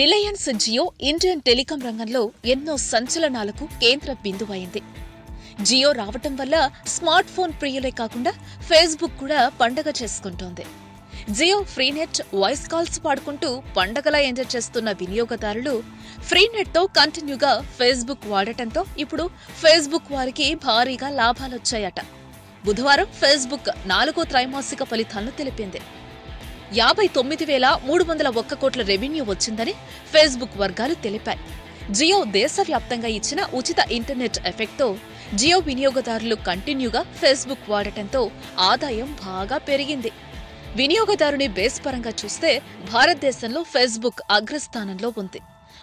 Reliance Jio Indian telecom రంగంలో ఎన్నో సంచలనాలకు కేంద్ర బిందువైంది. జియో రావటం వల్ల స్మార్ట్ ఫోన్ ప్రియులే కాకుండా ఫేస్బుక్ కూడా పండగ చేసుకుంటోంది. జియో ఫ్రీనెట్ వాయిస్ కాల్స్ పాడుకుంటూ పండగలా ఎంజాయ్ చేస్తున్న వినియోగదారులు ఫ్రీనెట్తో కంటిన్యూగా ఫేస్బుక్ వాడటంతో ఇప్పుడు ఫేస్బుక్ వారికి భారీగా లాభాలొచ్చాయట. బుధవారం ఫేస్బుక్ నాలుగో త్రైమాసిక ఫలితాలను తెలిపింది. యాభై తొమ్మిది వేల మూడు వందల ఒక్క కోట్ల రెవెన్యూ వచ్చిందని ఫేస్బుక్ వర్గాలు తెలిపాయి. జియో దేశవ్యాప్తంగా ఇచ్చిన ఉచిత ఇంటర్నెట్ ఎఫెక్ట్తో జియో వినియోగదారులు కంటిన్యూగా ఫేస్బుక్ వాడటంతో ఆదాయం బాగా పెరిగింది. వినియోగదారుని బేస్ పరంగా చూస్తే భారతదేశంలో ఫేస్బుక్ అగ్రస్థానంలో ఉంది.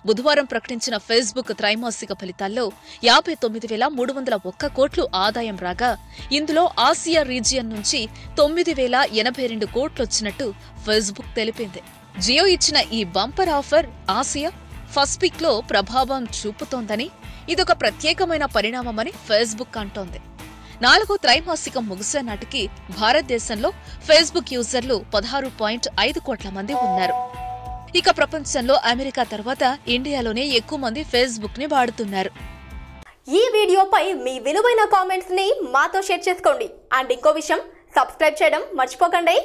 బుధవారం ప్రకటించిన ఫేస్బుక్ త్రైమాసిక ఫలితాల్లో యాభై తొమ్మిది వేల మూడు వందల ఒక్క కోట్లు ఆదాయం రాగా ఇందులో ఆసియా రీజియన్ నుంచి తొమ్మిది వేల ఎనభై రెండు కోట్లొచ్చినట్టు ఫేస్బుక్ తెలిపింది. జియో ఇచ్చిన ఈ బంపర్ ఆఫర్ ఆసియా ఫస్ట్ పిక్లో ప్రభావం చూపుతోందని ఇదొక ప్రత్యేకమైన పరిణామమని ఫేస్బుక్ అంటోంది. నాలుగో త్రైమాసికం ముగిసే నాటికి భారతదేశంలో ఫేస్బుక్ యూజర్లు పదహారు పాయింట్ ఐదు కోట్ల మంది ఉన్నారు. ఇక ప్రపంచంలో అమెరికా తర్వాత ఇండియాలోనే ఎక్కువ మంది ఫేస్బుక్ని వాడుతున్నారు. ఈ వీడియోపై మీ విలువైన కామెంట్స్ని మాతో షేర్ చేసుకోండి. అండ్ ఇంకో విషయం సబ్స్క్రైబ్ చేయడం మర్చిపోకండి.